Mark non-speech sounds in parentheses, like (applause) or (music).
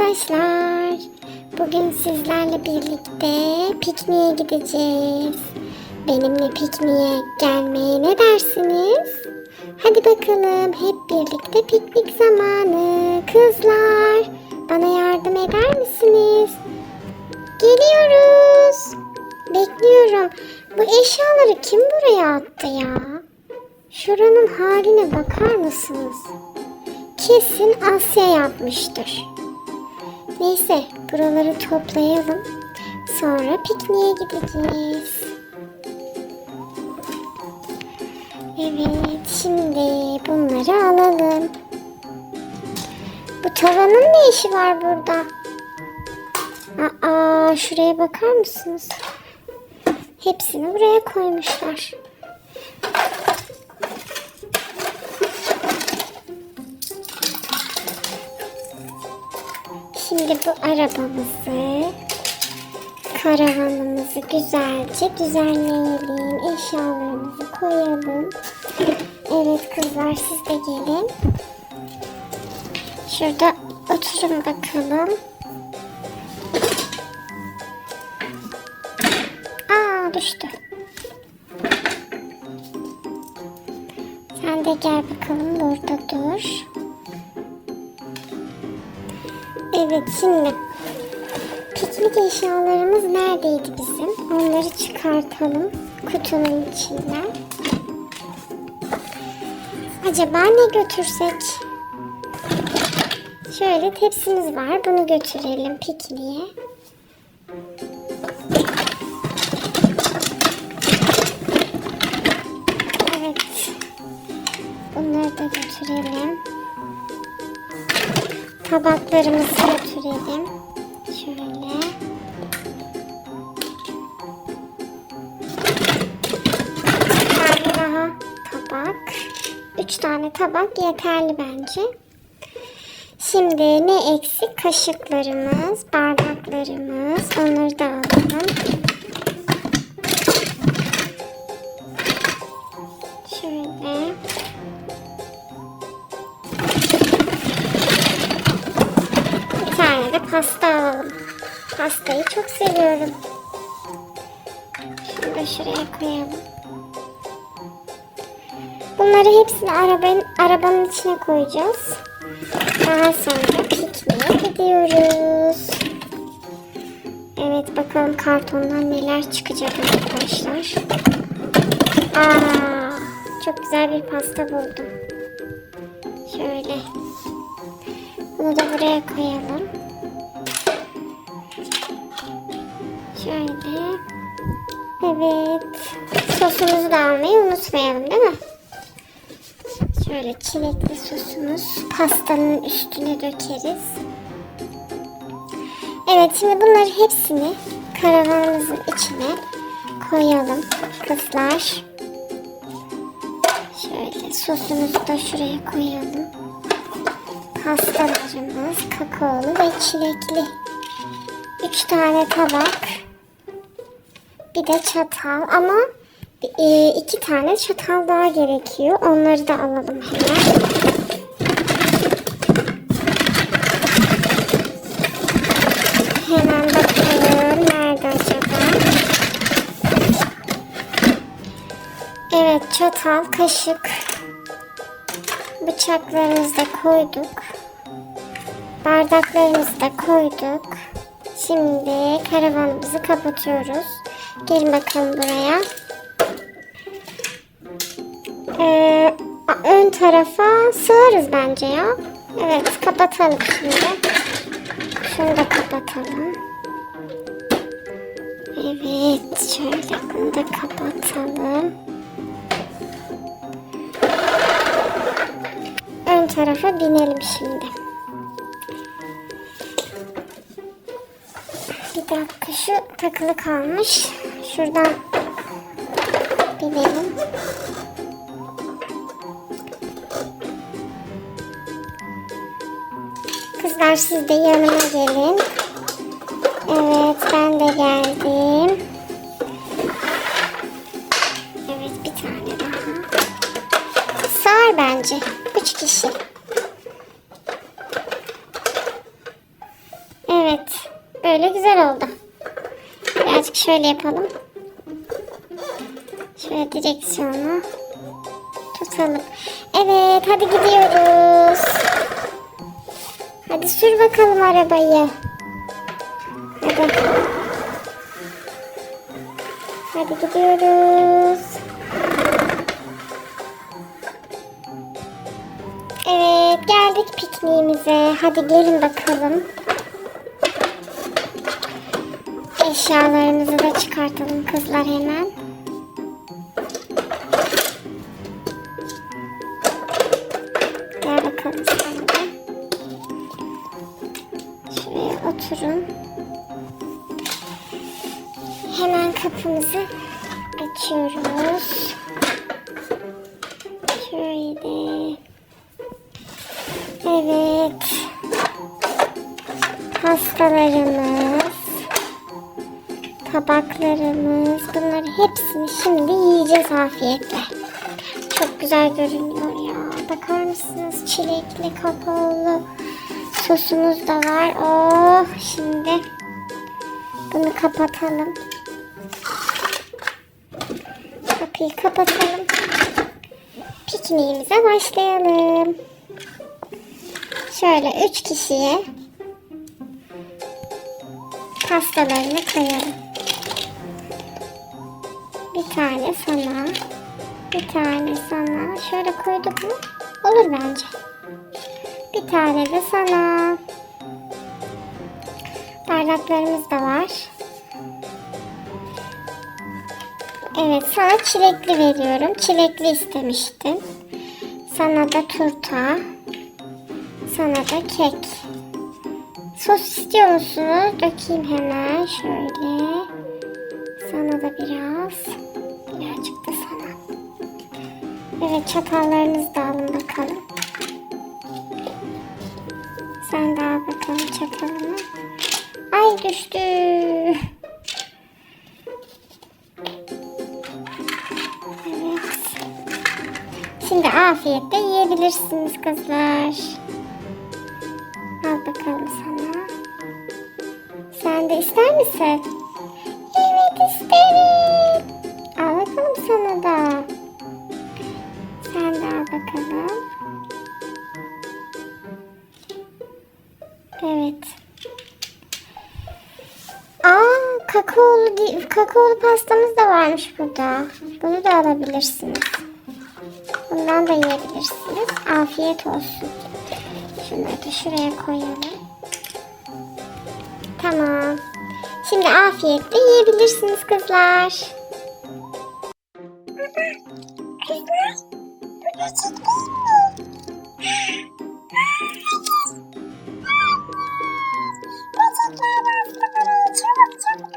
arkadaşlar. Bugün sizlerle birlikte pikniğe gideceğiz. Benimle pikniğe gelmeye ne dersiniz? Hadi bakalım hep birlikte piknik zamanı. Kızlar bana yardım eder misiniz? Geliyoruz. Bekliyorum. Bu eşyaları kim buraya attı ya? Şuranın haline bakar mısınız? Kesin Asya yapmıştır. Neyse buraları toplayalım. Sonra pikniğe gideceğiz. Evet şimdi bunları alalım. Bu tavanın ne işi var burada? Aa şuraya bakar mısınız? Hepsini buraya koymuşlar. Şimdi bu arabamızı, karavanımızı güzelce düzenleyelim. Eşyalarımızı koyalım. Evet kızlar siz de gelin. Şurada oturun bakalım. Aa düştü. Sen de gel bakalım burada dur. Evet şimdi piknik eşyalarımız neredeydi bizim? Onları çıkartalım kutunun içinden. Acaba ne götürsek? Şöyle tepsimiz var. Bunu götürelim pikniğe. Evet. Bunları da götürelim. Tabaklarımızı götürelim. Şöyle. Bir daha tabak. Üç tane tabak yeterli bence. Şimdi ne eksik? Kaşıklarımız, bardaklarımız. Onları da alalım. Pasta alalım. Pastayı çok seviyorum. Şunu şuraya koyalım. Bunları hepsini arabanın, arabanın içine koyacağız. Daha sonra pikniğe gidiyoruz. Evet bakalım kartondan neler çıkacak arkadaşlar. Aa, çok güzel bir pasta buldum. Şöyle. Bunu da buraya koyalım. Şöyle. Evet. Sosumuzu da almayı unutmayalım değil mi? Şöyle çilekli sosumuz pastanın üstüne dökeriz. Evet şimdi bunları hepsini karavanımızın içine koyalım kızlar. Şöyle sosumuzu da şuraya koyalım. Pastalarımız kakaolu ve çilekli. Üç tane tabak. Bir de çatal ama e, iki tane çatal daha gerekiyor. Onları da alalım hemen. Hemen bakalım nerede acaba? Evet çatal, kaşık, bıçaklarımızı da koyduk. Bardaklarımızı da koyduk. Şimdi karavanımızı kapatıyoruz. Gelin bakalım buraya. Ee, ön tarafa sığarız bence ya. Evet kapatalım şimdi. Şunu da kapatalım. Evet şöyle bunu da kapatalım. Ön tarafa binelim şimdi. Bir dakika şu takılı kalmış. Şuradan binelim. Kızlar siz de yanıma gelin. Evet ben de geldim. Evet bir tane daha. Sığar bence. Üç kişi. Böyle güzel oldu. Birazcık şöyle yapalım. Şöyle direksiyonu tutalım. Evet hadi gidiyoruz. Hadi sür bakalım arabayı. Hadi. Hadi gidiyoruz. Evet geldik pikniğimize. Hadi gelin bakalım. Eşyalarımızı da çıkartalım kızlar hemen. De. Şuraya oturun. Hemen kapımızı açıyoruz. Şöyle. Evet. Pastalarımız, tabaklarımız, bunları hepsini şimdi yiyeceğiz afiyetle. Çok güzel görünüyor ya. Bakar mısınız? Çilekli, kakaolu sosumuz da var. Oh, şimdi bunu kapatalım. Kapıyı kapatalım. Pikniğimize başlayalım. Şöyle üç kişiye pastalarını koyalım. Bir tane sana, bir tane sana. Şöyle koyduk mu? Olur bence. Bir tane de sana. Bardaklarımız da var. Evet sana çilekli veriyorum. Çilekli istemiştin. Sana da turta. Sana da kek. Sos istiyor musunuz? Dökeyim hemen şöyle. Sana da biraz. Birazcık da sana. Evet çatallarınızı da Sen al bakalım çatalını. Ay düştü. Evet. Şimdi afiyetle yiyebilirsiniz kızlar. Al bakalım sana. Sen de ister misin? kakaolu, kakaolu pastamız da varmış burada. Bunu da alabilirsiniz. Bundan da yiyebilirsiniz. Afiyet olsun. Şunları da şuraya koyalım. Tamam. Şimdi afiyetle yiyebilirsiniz kızlar. Baba, Kızlar, bu gerçek değil mi? (gasps) Gerçekten aslında çabuk çabuk